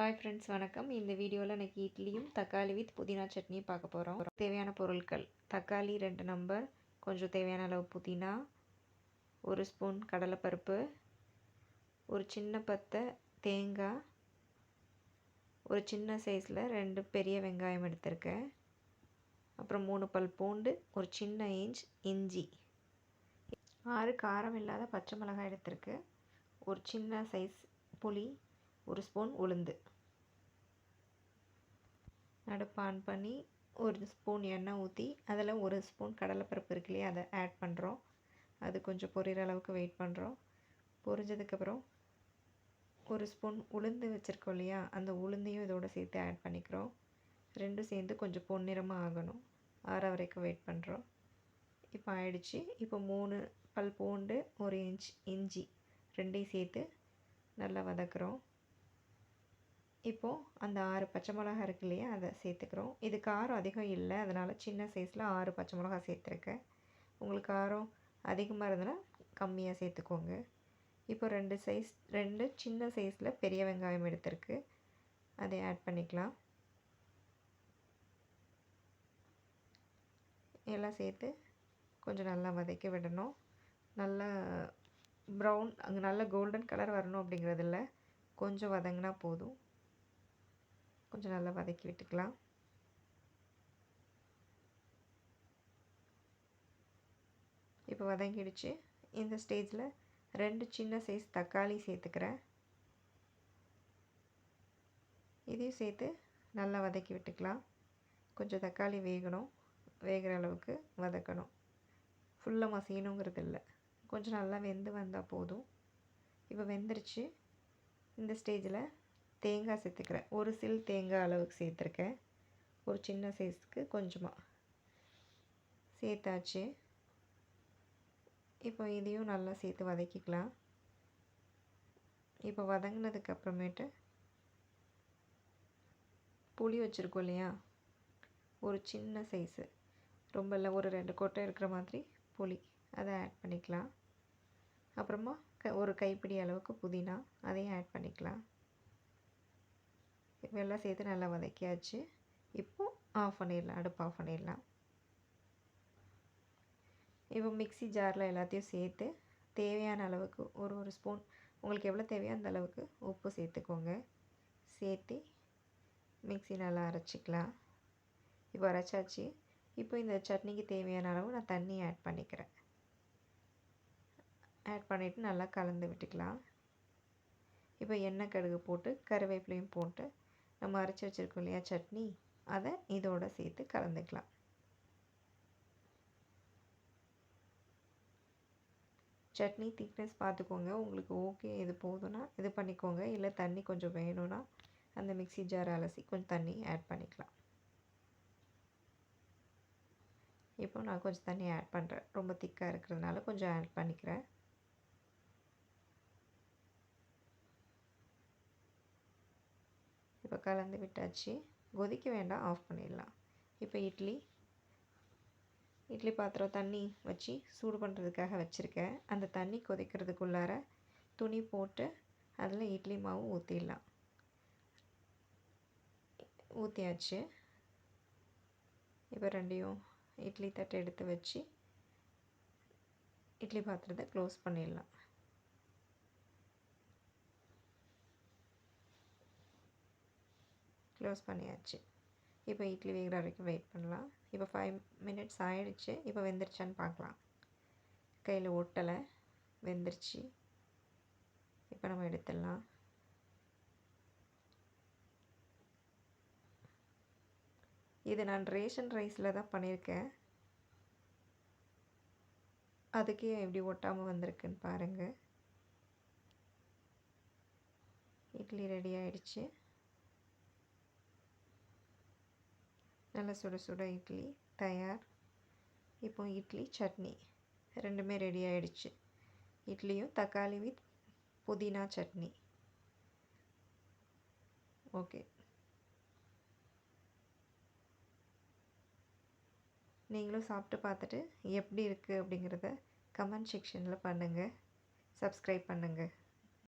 Hi friends வணக்கம். இந்த வீடியோவில் இன்றைக்கி இட்லியும் தக்காளி வித் புதினா சட்னியும் பார்க்க போகிறோம் தேவையான பொருட்கள். தக்காளி ரெண்டு நம்பர் கொஞ்சம் தேவையான அளவு புதினா ஒரு ஸ்பூன் கடலைப்பருப்பு ஒரு சின்ன பத்தை தேங்காய் ஒரு சின்ன சைஸில் ரெண்டு பெரிய வெங்காயம் எடுத்திருக்கேன். அப்புறம் மூணு பல் பூண்டு ஒரு சின்ன இன்ச் இஞ்சி. ஆறு காரம் இல்லாத பச்சை மிளகாய் எடுத்திருக்கு ஒரு சின்ன சைஸ் புளி ஒரு ஸ்பூன் உளுந்து. அடுப்பு ஆன் பண்ணி ஒரு ஸ்பூன் எண்ணெய் ஊற்றி அதில் ஒரு ஸ்பூன் கடலைப்பருப்பு இருக்கு இல்லையா அதை ஆட் பண்ணுறோம் அது கொஞ்சம் பொரியிற அளவுக்கு வெயிட் பண்ணுறோம் பொரிஞ்சதுக்கப்புறம் ஒரு ஸ்பூன் உளுந்து வச்சுருக்கோம் இல்லையா அந்த உளுந்தையும் இதோடு சேர்த்து ஆட் பண்ணிக்கிறோம். ரெண்டும் சேர்ந்து கொஞ்சம் பொன்னிறமாக ஆகணும். ஆற வரைக்கும் வெயிட் பண்ணுறோம் இப்போ ஆயிடுச்சு. இப்போ மூணு பல் பூண்டு ஒரு இன்ச் இஞ்சி ரெண்டையும் சேர்த்து நல்லா வதக்குறோம். இப்போது அந்த ஆறு பச்சை மிளகா இருக்கு இல்லையா அதை சேர்த்துக்கிறோம். இது காரம் அதிகம் இல்லை அதனால் சின்ன சைஸில் ஆறு பச்சை மிளகா சேர்த்துருக்கேன். உங்களுக்கு காரம் அதிகமாக இருந்ததுன்னா கம்மியாக சேர்த்துக்கோங்க. இப்போ ரெண்டு சைஸ் ரெண்டு சின்ன சைஸில் பெரிய வெங்காயம் எடுத்திருக்கு. அதை ஆட் பண்ணிக்கலாம். எல்லாம் சேர்த்து கொஞ்சம் நல்லா வதக்கி விடணும். நல்லா ப்ரௌன் அங்கே நல்லா கோல்டன் கலர் வரணும் அப்படிங்கிறதில்ல. கொஞ்சம் வதங்கினா போதும். கொஞ்சம் நல்லா வதக்கி விட்டுக்கலாம். இப்போ வதங்கிடுச்சு. இந்த ஸ்டேஜில் ரெண்டு சின்ன சைஸ் தக்காளி சேர்த்துக்கிறேன். இதையும் சேர்த்து நல்லா வதக்கி விட்டுக்கலாம். கொஞ்சம் தக்காளி வேகணும். வேகிற அளவுக்கு வதக்கணும். ஃபுல்லாக மசியணுங்கிறது இல்லை கொஞ்சம் நல்லா வெந்து வந்தால் போதும். இப்போ வெந்துருச்சு. இந்த ஸ்டேஜில் தேங்காய் சேர்த்துக்கிறேன். ஒரு சில் தேங்காய் அளவுக்கு சேர்த்துருக்கேன். ஒரு சின்ன சைஸ்க்கு கொஞ்சமாக சேர்த்தாச்சு. இப்போ இதையும் நல்லா சேர்த்து வதக்கிக்கலாம். இப்போ வதங்கினதுக்கு அப்புறமேட்டு புளி வச்சுருக்கோம் இல்லையா? ஒரு சின்ன சைஸு ரொம்ப இல்லை ஒரு ரெண்டு கொட்டை இருக்கிற மாதிரி புளி. அதை ஆட் பண்ணிக்கலாம். அப்புறமா க ஒரு கைப்பிடி அளவுக்கு புதினா. அதையும் ஆட் பண்ணிக்கலாம். வெள்ளம் சேர்த்து நல்லா வதக்கியாச்சு. இப்போது ஆஃப் பண்ணிடலாம் அடுப்பு ஆஃப் பண்ணிடலாம். இப்போ மிக்சி ஜாரில் எல்லாத்தையும் சேர்த்து தேவையான அளவுக்கு ஒரு ஒரு ஸ்பூன் உங்களுக்கு எவ்வளோ தேவையோ அந்த அளவுக்கு உப்பு சேர்த்துக்கோங்க. சேர்த்து மிக்சி நல்லா அரைச்சிக்கலாம். இப்போ அரைச்சாச்சு. இப்போ இந்த சட்னிக்கு தேவையான அளவு நான் தண்ணி ஆட் பண்ணிக்கிறேன். ஆட் பண்ணிவிட்டு நல்லா கலந்து விட்டுக்கலாம். இப்போ எண்ணெய் கடுகு போட்டு கருவேப்பிலையும் போட்டு நம்ம அரைச்சி வச்சுருக்கோம் இல்லையா சட்னி? அதை இதோடு சேர்த்து கலந்துக்கலாம். சட்னி திக்னஸ் பார்த்துக்கோங்க. உங்களுக்கு ஓகே இது போதும்னா இது பண்ணிக்கோங்க. இல்லை தண்ணி கொஞ்சம் வேணும்னா அந்த மிக்சி ஜார் அலசி கொஞ்சம் தண்ணி ஆட் பண்ணிக்கலாம். இப்போ நான் கொஞ்சம் தண்ணி ஆட் பண்ணுறேன் ரொம்ப திக்காக இருக்கிறதுனால கொஞ்சம் ஆட் பண்ணிக்கிறேன். இப்போ கலந்து விட்டாச்சு. கொதிக்க வேண்டாம் ஆஃப் பண்ணிடலாம். இப்போ இட்லி. இட்லி பாத்திரம் தண்ணி வச்சு சூடு பண்ணுறதுக்காக வச்சுருக்கேன். அந்த தண்ணி கொதிக்கிறதுக்குள்ளார துணி போட்டு அதில் இட்லி மாவு ஊற்றிடலாம் ஊற்றியாச்சு இப்போ ரெண்டையும் இட்லி தட்டை எடுத்து வச்சு இட்லி பாத்திரத்தை க்ளோஸ் பண்ணிடலாம். க்ளோஸ் பண்ணியாச்சு. இப்போ இட்லி வேகிற வரைக்கும் வெயிட் பண்ணலாம். இப்போ ஃபைவ் மினிட்ஸ் ஆகிடுச்சு இப்போ வெந்துருச்சான்னு பார்க்கலாம். கையில் ஒட்டலை. வெந்துருச்சு. இப்போ நம்ம எடுத்துடலாம். இது நான் ரேஷன் ரைஸில் தான் பண்ணியிருக்கேன். அதுக்கே எப்படி ஒட்டாமல் வந்திருக்குன்னு பாருங்கள் இட்லி ரெடி ஆகிடுச்சு நல்ல சுட சுட இட்லி தயார். இப்போ இட்லி சட்னி. ரெண்டுமே ரெடி ஆகிடுச்சு இட்லியும் தக்காளி வித் புதினா சட்னி. ஓகே நீங்களும் சாப்பிட்டு பார்த்துட்டு எப்படி இருக்குது அப்படிங்கிறத கமெண்ட் செக்ஷனில் பண்ணுங்கள் சப்ஸ்கிரைப் பண்ணுங்கள்